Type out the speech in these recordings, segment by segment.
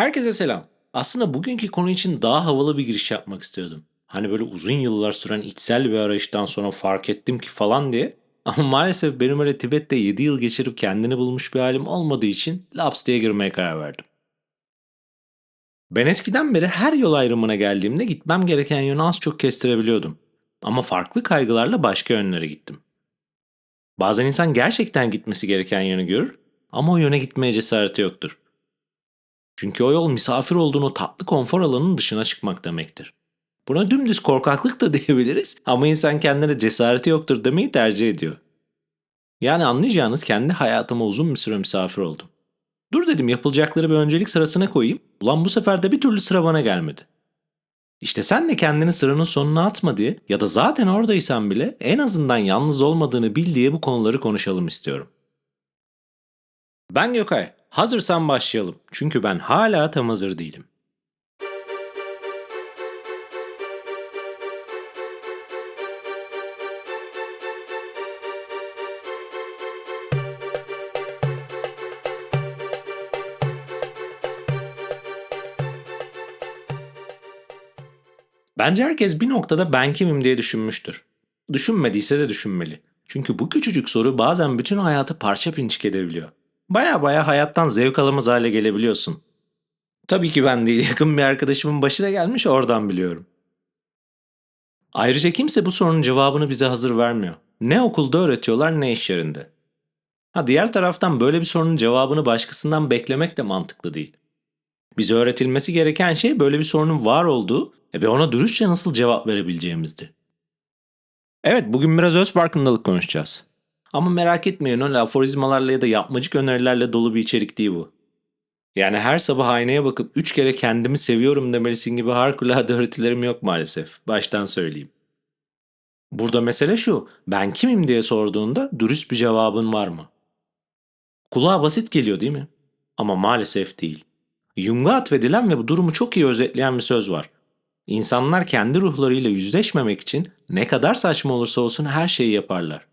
Herkese selam. Aslında bugünkü konu için daha havalı bir giriş yapmak istiyordum. Hani böyle uzun yıllar süren içsel bir arayıştan sonra fark ettim ki falan diye. Ama maalesef benim öyle Tibet'te 7 yıl geçirip kendini bulmuş bir halim olmadığı için laps diye girmeye karar verdim. Ben eskiden beri her yol ayrımına geldiğimde gitmem gereken yönü az çok kestirebiliyordum. Ama farklı kaygılarla başka yönlere gittim. Bazen insan gerçekten gitmesi gereken yönü görür ama o yöne gitmeye cesareti yoktur. Çünkü o yol misafir olduğun o tatlı konfor alanının dışına çıkmak demektir. Buna dümdüz korkaklık da diyebiliriz ama insan kendine cesareti yoktur demeyi tercih ediyor. Yani anlayacağınız kendi hayatıma uzun bir süre misafir oldum. Dur dedim yapılacakları bir öncelik sırasına koyayım. Ulan bu sefer de bir türlü sıra bana gelmedi. İşte sen de kendini sıranın sonuna atma diye ya da zaten oradaysan bile en azından yalnız olmadığını bil diye bu konuları konuşalım istiyorum. Ben Gökay. Hazırsan başlayalım. Çünkü ben hala tam hazır değilim. Bence herkes bir noktada ben kimim diye düşünmüştür. Düşünmediyse de düşünmeli. Çünkü bu küçücük soru bazen bütün hayatı parça pinçik edebiliyor. Baya baya hayattan zevk alamaz hale gelebiliyorsun. Tabii ki ben değil, yakın bir arkadaşımın başına gelmiş oradan biliyorum. Ayrıca kimse bu sorunun cevabını bize hazır vermiyor. Ne okulda öğretiyorlar ne iş yerinde. Ha diğer taraftan böyle bir sorunun cevabını başkasından beklemek de mantıklı değil. Bize öğretilmesi gereken şey böyle bir sorunun var olduğu ve ona dürüstçe nasıl cevap verebileceğimizdi. Evet bugün biraz öz farkındalık konuşacağız. Ama merak etmeyin öyle aforizmalarla ya da yapmacık önerilerle dolu bir içerik değil bu. Yani her sabah aynaya bakıp üç kere kendimi seviyorum demelisin gibi harikulade öğretilerim yok maalesef. Baştan söyleyeyim. Burada mesele şu, ben kimim diye sorduğunda dürüst bir cevabın var mı? Kulağa basit geliyor değil mi? Ama maalesef değil. Jung'a atfedilen ve bu durumu çok iyi özetleyen bir söz var. İnsanlar kendi ruhlarıyla yüzleşmemek için ne kadar saçma olursa olsun her şeyi yaparlar.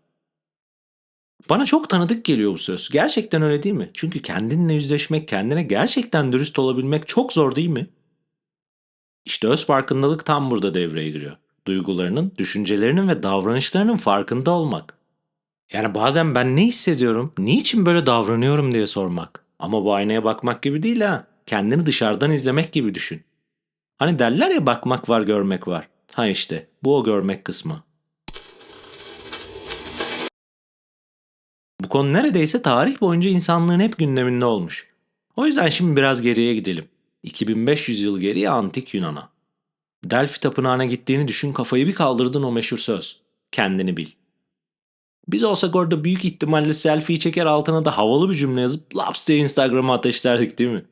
Bana çok tanıdık geliyor bu söz. Gerçekten öyle değil mi? Çünkü kendinle yüzleşmek, kendine gerçekten dürüst olabilmek çok zor değil mi? İşte öz farkındalık tam burada devreye giriyor. Duygularının, düşüncelerinin ve davranışlarının farkında olmak. Yani bazen ben ne hissediyorum, niçin böyle davranıyorum diye sormak. Ama bu aynaya bakmak gibi değil ha. Kendini dışarıdan izlemek gibi düşün. Hani derler ya bakmak var görmek var. Ha işte bu o görmek kısmı. Bu konu neredeyse tarih boyunca insanlığın hep gündeminde olmuş. O yüzden şimdi biraz geriye gidelim. 2500 yıl geriye antik Yunan'a. Delphi tapınağına gittiğini düşün kafayı bir kaldırdın o meşhur söz. Kendini bil. Biz olsak orada büyük ihtimalle selfie çeker altına da havalı bir cümle yazıp laps diye Instagram'a ateşlerdik değil mi?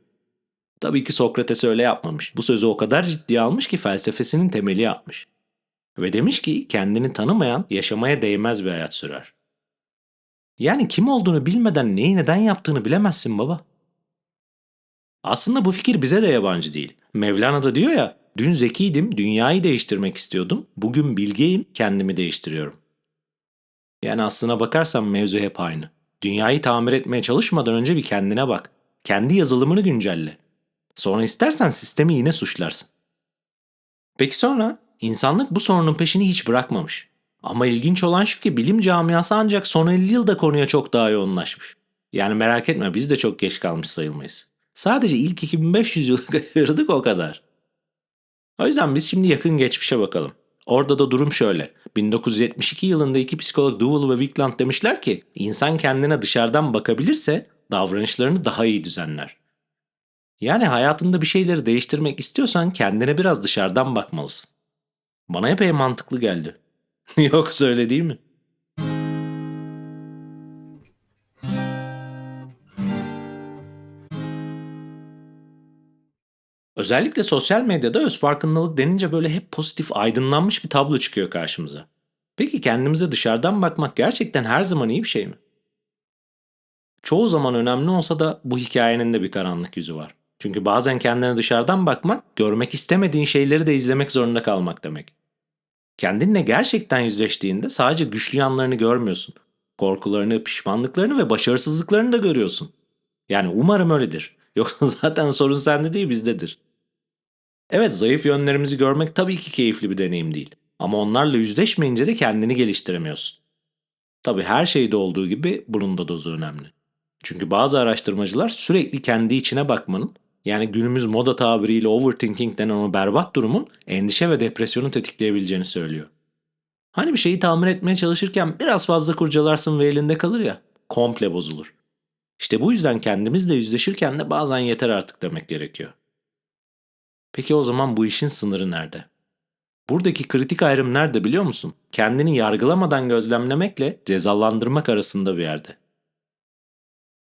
Tabii ki Sokrates öyle yapmamış. Bu sözü o kadar ciddiye almış ki felsefesinin temeli yapmış. Ve demiş ki kendini tanımayan yaşamaya değmez bir hayat sürer. Yani kim olduğunu bilmeden neyi neden yaptığını bilemezsin baba. Aslında bu fikir bize de yabancı değil. Mevlana da diyor ya, dün zekiydim, dünyayı değiştirmek istiyordum. Bugün bilgeyim, kendimi değiştiriyorum. Yani aslına bakarsan mevzu hep aynı. Dünyayı tamir etmeye çalışmadan önce bir kendine bak. Kendi yazılımını güncelle. Sonra istersen sistemi yine suçlarsın. Peki sonra insanlık bu sorunun peşini hiç bırakmamış. Ama ilginç olan şu ki bilim camiası ancak son 50 yılda konuya çok daha yoğunlaşmış. Yani merak etme biz de çok geç kalmış sayılmayız. Sadece ilk 2500 yılı kaçırdık o kadar. O yüzden biz şimdi yakın geçmişe bakalım. Orada da durum şöyle. 1972 yılında iki psikolog Duval ve Wigland demişler ki insan kendine dışarıdan bakabilirse davranışlarını daha iyi düzenler. Yani hayatında bir şeyleri değiştirmek istiyorsan kendine biraz dışarıdan bakmalısın. Bana epey mantıklı geldi. Yoksa öyle değil mi? Özellikle sosyal medyada öz farkındalık denince böyle hep pozitif, aydınlanmış bir tablo çıkıyor karşımıza. Peki kendimize dışarıdan bakmak gerçekten her zaman iyi bir şey mi? Çoğu zaman önemli olsa da bu hikayenin de bir karanlık yüzü var. Çünkü bazen kendine dışarıdan bakmak, görmek istemediğin şeyleri de izlemek zorunda kalmak demek. Kendinle gerçekten yüzleştiğinde sadece güçlü yanlarını görmüyorsun. Korkularını, pişmanlıklarını ve başarısızlıklarını da görüyorsun. Yani umarım öyledir. Yoksa zaten sorun sende değil bizdedir. Evet zayıf yönlerimizi görmek tabii ki keyifli bir deneyim değil. Ama onlarla yüzleşmeyince de kendini geliştiremiyorsun. Tabii her şeyde olduğu gibi bunun da dozu önemli. Çünkü bazı araştırmacılar sürekli kendi içine bakmanın yani günümüz moda tabiriyle overthinking denen o berbat durumun endişe ve depresyonu tetikleyebileceğini söylüyor. Hani bir şeyi tamir etmeye çalışırken biraz fazla kurcalarsın ve elinde kalır ya, komple bozulur. İşte bu yüzden kendimizle yüzleşirken de bazen yeter artık demek gerekiyor. Peki o zaman bu işin sınırı nerede? Buradaki kritik ayrım nerede biliyor musun? Kendini yargılamadan gözlemlemekle cezalandırmak arasında bir yerde.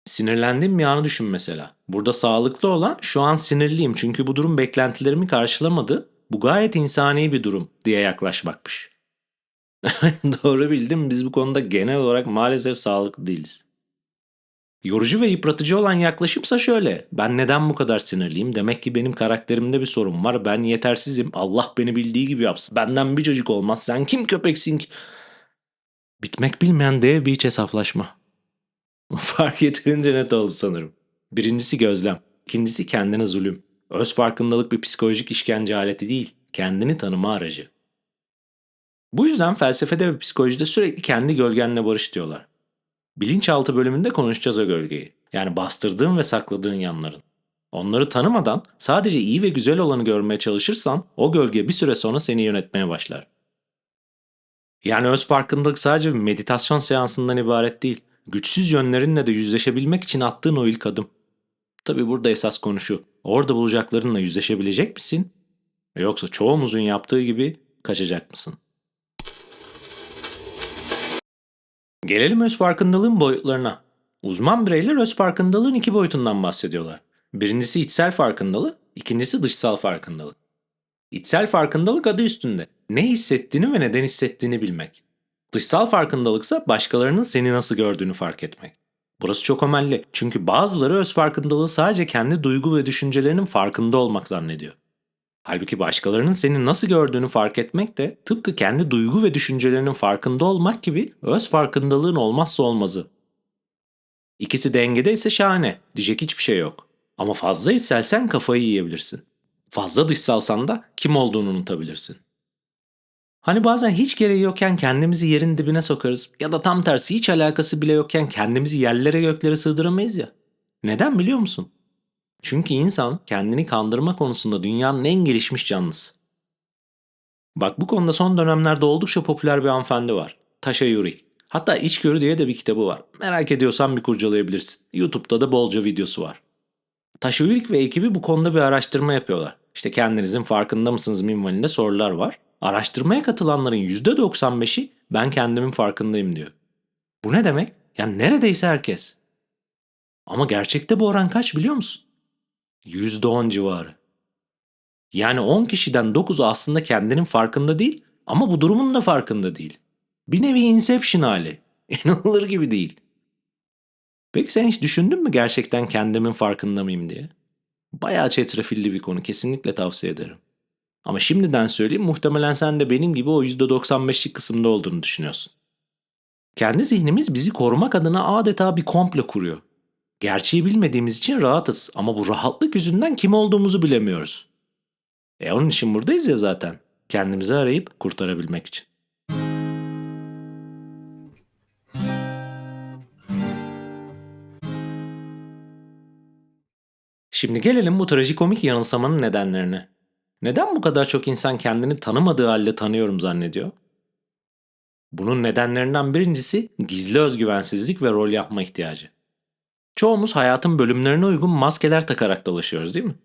Sinirlendiğim bir anı düşün mesela. Burada sağlıklı olan şu an sinirliyim çünkü bu durum beklentilerimi karşılamadı. Bu gayet insani bir durum diye yaklaşmakmış. Doğru bildim biz bu konuda genel olarak maalesef sağlıklı değiliz. Yorucu ve yıpratıcı olan yaklaşımsa şöyle. Ben neden bu kadar sinirliyim? Demek ki benim karakterimde bir sorun var. Ben yetersizim. Allah beni bildiği gibi yapsın. Benden bir çocuk olmaz. Sen kim köpeksin ki? Bitmek bilmeyen dev bir iç hesaplaşma. Fark yeterince net oldu sanırım. Birincisi gözlem. İkincisi kendine zulüm. Öz farkındalık bir psikolojik işkence aleti değil. Kendini tanıma aracı. Bu yüzden felsefede ve psikolojide sürekli kendi gölgenle barış diyorlar. Bilinçaltı bölümünde konuşacağız o gölgeyi. Yani bastırdığın ve sakladığın yanların. Onları tanımadan sadece iyi ve güzel olanı görmeye çalışırsan o gölge bir süre sonra seni yönetmeye başlar. Yani öz farkındalık sadece bir meditasyon seansından ibaret değil. Güçsüz yönlerinle de yüzleşebilmek için attığın o ilk adım. Tabi burada esas konu şu. Orada bulacaklarınla yüzleşebilecek misin? Yoksa çoğumuzun yaptığı gibi kaçacak mısın? Gelelim öz farkındalığın boyutlarına. Uzman bireyler öz farkındalığın iki boyutundan bahsediyorlar. Birincisi içsel farkındalık, ikincisi dışsal farkındalık. İçsel farkındalık adı üstünde. Ne hissettiğini ve neden hissettiğini bilmek. Dışsal farkındalıksa başkalarının seni nasıl gördüğünü fark etmek. Burası çok önemli çünkü bazıları öz farkındalığı sadece kendi duygu ve düşüncelerinin farkında olmak zannediyor. Halbuki başkalarının seni nasıl gördüğünü fark etmek de tıpkı kendi duygu ve düşüncelerinin farkında olmak gibi öz farkındalığın olmazsa olmazı. İkisi dengede ise şahane, diyecek hiçbir şey yok. Ama fazla içselsen kafayı yiyebilirsin. Fazla dışsalsan da kim olduğunu unutabilirsin. Hani bazen hiç gereği yokken kendimizi yerin dibine sokarız ya da tam tersi hiç alakası bile yokken kendimizi yerlere göklere sığdıramayız ya. Neden biliyor musun? Çünkü insan kendini kandırma konusunda dünyanın en gelişmiş canlısı. Bak bu konuda son dönemlerde oldukça popüler bir hanımefendi var. Tasha Yurik. Hatta İçgörü diye de bir kitabı var. Merak ediyorsan bir kurcalayabilirsin. YouTube'da da bolca videosu var. Tasha Yurik ve ekibi bu konuda bir araştırma yapıyorlar. İşte kendinizin farkında mısınız minvalinde sorular var. Araştırmaya katılanların %95'i ben kendimin farkındayım diyor. Bu ne demek? Yani neredeyse herkes. Ama gerçekte bu oran kaç biliyor musun? %10 civarı. Yani 10 kişiden 9'u aslında kendinin farkında değil ama bu durumun da farkında değil. Bir nevi inception hali. İnanılır gibi değil. Peki sen hiç düşündün mü gerçekten kendimin farkında mıyım diye? Bayağı çetrefilli bir konu kesinlikle tavsiye ederim. Ama şimdiden söyleyeyim muhtemelen sen de benim gibi o %95'lik kısımda olduğunu düşünüyorsun. Kendi zihnimiz bizi korumak adına adeta bir komple kuruyor. Gerçeği bilmediğimiz için rahatız ama bu rahatlık yüzünden kim olduğumuzu bilemiyoruz. E onun için buradayız ya zaten. Kendimizi arayıp kurtarabilmek için. Şimdi gelelim bu trajikomik yanılsamanın nedenlerine. Neden bu kadar çok insan kendini tanımadığı halde tanıyorum zannediyor? Bunun nedenlerinden birincisi gizli özgüvensizlik ve rol yapma ihtiyacı. Çoğumuz hayatın bölümlerine uygun maskeler takarak dolaşıyoruz değil mi?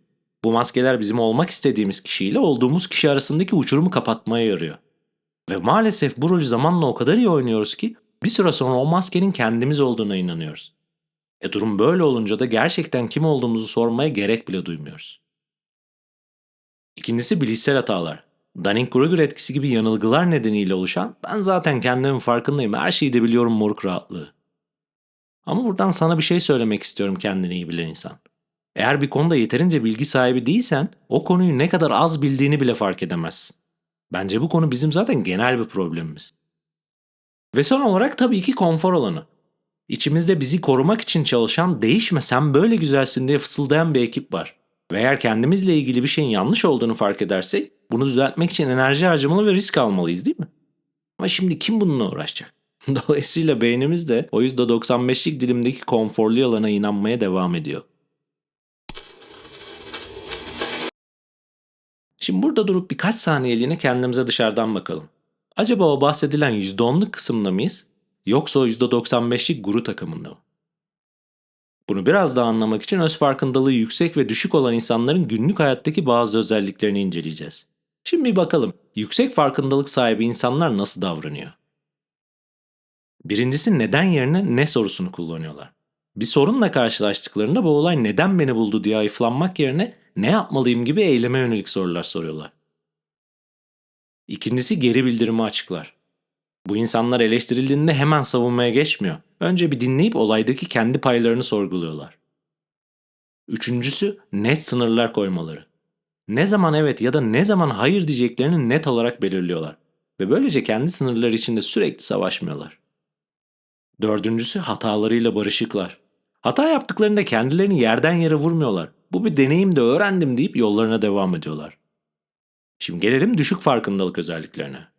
Bu maskeler bizim olmak istediğimiz kişiyle olduğumuz kişi arasındaki uçurumu kapatmaya yarıyor. Ve maalesef bu rolü zamanla o kadar iyi oynuyoruz ki bir süre sonra o maskenin kendimiz olduğuna inanıyoruz. E durum böyle olunca da gerçekten kim olduğumuzu sormaya gerek bile duymuyoruz. İkincisi bilişsel hatalar. Dunning-Kruger etkisi gibi yanılgılar nedeniyle oluşan ben zaten kendimin farkındayım her şeyi de biliyorum moruk rahatlığı. Ama buradan sana bir şey söylemek istiyorum kendini iyi bilen insan. Eğer bir konuda yeterince bilgi sahibi değilsen o konuyu ne kadar az bildiğini bile fark edemezsin. Bence bu konu bizim zaten genel bir problemimiz. Ve son olarak tabii ki konfor alanı. İçimizde bizi korumak için çalışan, değişme sen böyle güzelsin diye fısıldayan bir ekip var. Ve eğer kendimizle ilgili bir şeyin yanlış olduğunu fark edersek, bunu düzeltmek için enerji harcamalı ve risk almalıyız değil mi? Ama şimdi kim bununla uğraşacak? Dolayısıyla beynimiz de o %95'lik dilimdeki konforlu yalana inanmaya devam ediyor. Şimdi burada durup birkaç saniyeliğine kendimize dışarıdan bakalım. Acaba o bahsedilen %10'luk kısımda mıyız? Yoksa o %95'lik guru takımında mı? Bunu biraz daha anlamak için öz farkındalığı yüksek ve düşük olan insanların günlük hayattaki bazı özelliklerini inceleyeceğiz. Şimdi bir bakalım yüksek farkındalık sahibi insanlar nasıl davranıyor? Birincisi neden yerine ne sorusunu kullanıyorlar. Bir sorunla karşılaştıklarında bu olay neden beni buldu diye ayıflanmak yerine ne yapmalıyım gibi eyleme yönelik sorular soruyorlar. İkincisi geri bildirimi açıklar. Bu insanlar eleştirildiğinde hemen savunmaya geçmiyor. Önce bir dinleyip olaydaki kendi paylarını sorguluyorlar. Üçüncüsü net sınırlar koymaları. Ne zaman evet ya da ne zaman hayır diyeceklerini net olarak belirliyorlar. Ve böylece kendi sınırları içinde sürekli savaşmıyorlar. Dördüncüsü hatalarıyla barışıklar. Hata yaptıklarında kendilerini yerden yere vurmuyorlar. Bu bir deneyim de öğrendim deyip yollarına devam ediyorlar. Şimdi gelelim düşük farkındalık özelliklerine.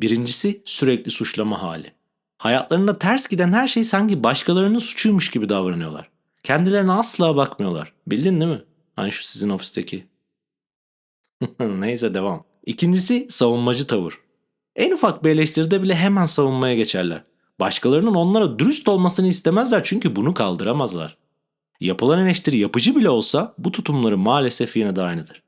Birincisi sürekli suçlama hali. Hayatlarında ters giden her şey sanki başkalarının suçuymuş gibi davranıyorlar. Kendilerine asla bakmıyorlar. Bildin değil mi? Hani şu sizin ofisteki. Neyse devam. İkincisi savunmacı tavır. En ufak bir eleştiride bile hemen savunmaya geçerler. Başkalarının onlara dürüst olmasını istemezler çünkü bunu kaldıramazlar. Yapılan eleştiri yapıcı bile olsa bu tutumları maalesef yine de aynıdır.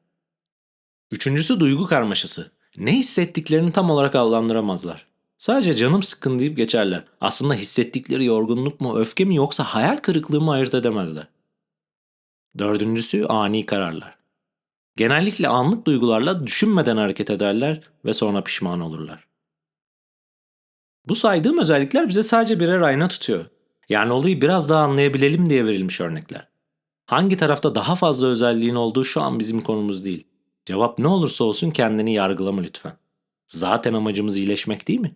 Üçüncüsü duygu karmaşası. Ne hissettiklerini tam olarak adlandıramazlar. Sadece canım sıkkın deyip geçerler. Aslında hissettikleri yorgunluk mu, öfke mi yoksa hayal kırıklığı mı ayırt edemezler. Dördüncüsü ani kararlar. Genellikle anlık duygularla düşünmeden hareket ederler ve sonra pişman olurlar. Bu saydığım özellikler bize sadece birer ayna tutuyor. Yani olayı biraz daha anlayabilelim diye verilmiş örnekler. Hangi tarafta daha fazla özelliğin olduğu şu an bizim konumuz değil. Cevap ne olursa olsun kendini yargılama lütfen. Zaten amacımız iyileşmek değil mi?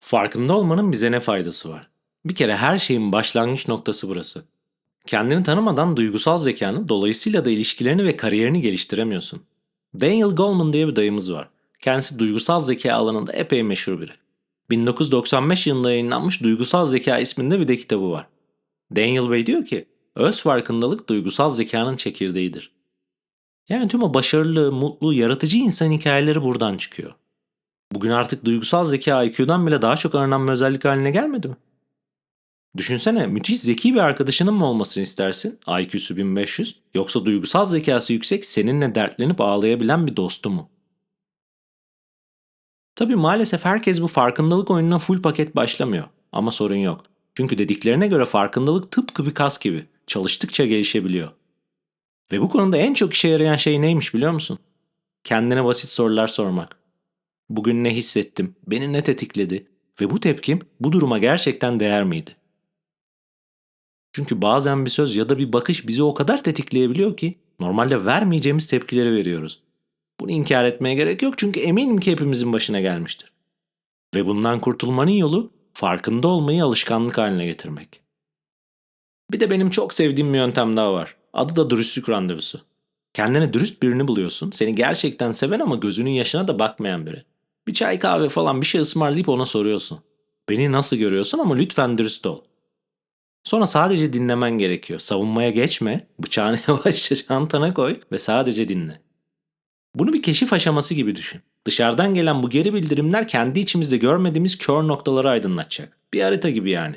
Farkında olmanın bize ne faydası var? Bir kere her şeyin başlangıç noktası burası. Kendini tanımadan duygusal zekanı dolayısıyla da ilişkilerini ve kariyerini geliştiremiyorsun. Daniel Goleman diye bir dayımız var. Kendisi duygusal zeka alanında epey meşhur biri. 1995 yılında yayınlanmış Duygusal Zeka isminde bir de kitabı var. Daniel Bey diyor ki, öz farkındalık duygusal zekanın çekirdeğidir. Yani tüm o başarılı, mutlu, yaratıcı insan hikayeleri buradan çıkıyor. Bugün artık duygusal zeka IQ'dan bile daha çok aranan bir özellik haline gelmedi mi? Düşünsene müthiş zeki bir arkadaşının mı olmasını istersin? IQ'su 1500 yoksa duygusal zekası yüksek seninle dertlenip ağlayabilen bir dostu mu? Tabii maalesef herkes bu farkındalık oyununa full paket başlamıyor. Ama sorun yok. Çünkü dediklerine göre farkındalık tıpkı bir kas gibi. Çalıştıkça gelişebiliyor. Ve bu konuda en çok işe yarayan şey neymiş biliyor musun? Kendine basit sorular sormak. Bugün ne hissettim? Beni ne tetikledi? Ve bu tepkim bu duruma gerçekten değer miydi? Çünkü bazen bir söz ya da bir bakış bizi o kadar tetikleyebiliyor ki normalde vermeyeceğimiz tepkileri veriyoruz. Bunu inkar etmeye gerek yok çünkü eminim ki hepimizin başına gelmiştir. Ve bundan kurtulmanın yolu farkında olmayı alışkanlık haline getirmek. Bir de benim çok sevdiğim bir yöntem daha var. Adı da dürüstlük randevusu. Kendine dürüst birini buluyorsun. Seni gerçekten seven ama gözünün yaşına da bakmayan biri. Bir çay kahve falan bir şey ısmarlayıp ona soruyorsun. Beni nasıl görüyorsun ama lütfen dürüst ol. Sonra sadece dinlemen gerekiyor. Savunmaya geçme, bıçağını yavaşça çantana koy ve sadece dinle. Bunu bir keşif aşaması gibi düşün. Dışarıdan gelen bu geri bildirimler kendi içimizde görmediğimiz kör noktaları aydınlatacak. Bir harita gibi yani.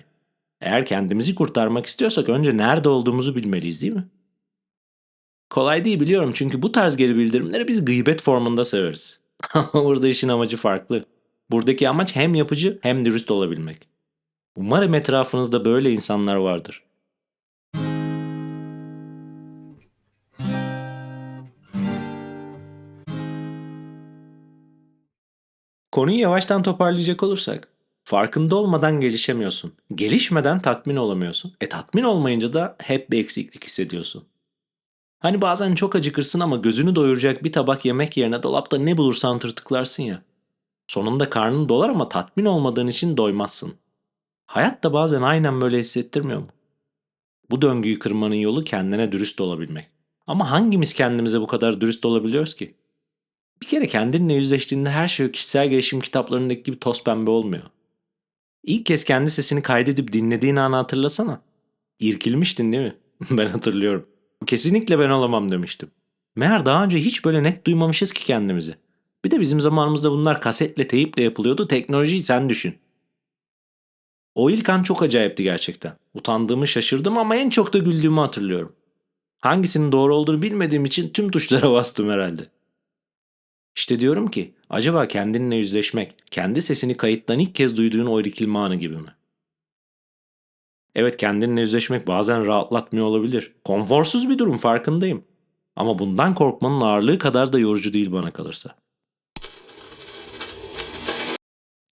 Eğer kendimizi kurtarmak istiyorsak önce nerede olduğumuzu bilmeliyiz değil mi? Kolay değil biliyorum çünkü bu tarz geri bildirimleri biz gıybet formunda severiz. Ama burada işin amacı farklı. Buradaki amaç hem yapıcı hem dürüst olabilmek. Umarım etrafınızda böyle insanlar vardır. Konuyu yavaştan toparlayacak olursak, farkında olmadan gelişemiyorsun. Gelişmeden tatmin olamıyorsun. E tatmin olmayınca da hep bir eksiklik hissediyorsun. Hani bazen çok acıkırsın ama gözünü doyuracak bir tabak yemek yerine dolapta ne bulursan tırtıklarsın ya. Sonunda karnın dolar ama tatmin olmadığın için doymazsın. Hayat da bazen aynen böyle hissettirmiyor mu? Bu döngüyü kırmanın yolu kendine dürüst olabilmek. Ama hangimiz kendimize bu kadar dürüst olabiliyoruz ki? Bir kere kendinle yüzleştiğinde her şey kişisel gelişim kitaplarındaki gibi toz pembe olmuyor. İlk kez kendi sesini kaydedip dinlediğin anı hatırlasana. İrkilmiştin değil mi? ben hatırlıyorum. Kesinlikle ben olamam demiştim. Meğer daha önce hiç böyle net duymamışız ki kendimizi. Bir de bizim zamanımızda bunlar kasetle teyiple yapılıyordu. Teknolojiyi sen düşün. O ilk an çok acayipti gerçekten. Utandığımı şaşırdım ama en çok da güldüğümü hatırlıyorum. Hangisinin doğru olduğunu bilmediğim için tüm tuşlara bastım herhalde. İşte diyorum ki acaba kendinle yüzleşmek, kendi sesini kayıttan ilk kez duyduğun o irkilme gibi mi? Evet kendinle yüzleşmek bazen rahatlatmıyor olabilir. Konforsuz bir durum farkındayım. Ama bundan korkmanın ağırlığı kadar da yorucu değil bana kalırsa.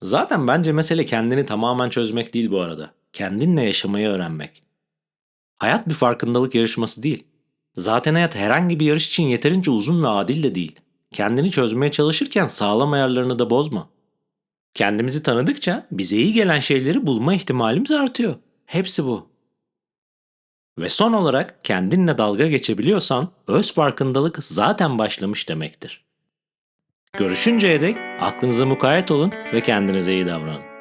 Zaten bence mesele kendini tamamen çözmek değil bu arada. Kendinle yaşamayı öğrenmek. Hayat bir farkındalık yarışması değil. Zaten hayat herhangi bir yarış için yeterince uzun ve adil de değil. Kendini çözmeye çalışırken sağlam ayarlarını da bozma. Kendimizi tanıdıkça bize iyi gelen şeyleri bulma ihtimalimiz artıyor. Hepsi bu. Ve son olarak kendinle dalga geçebiliyorsan öz farkındalık zaten başlamış demektir. Görüşünceye dek aklınıza mukayyet olun ve kendinize iyi davranın.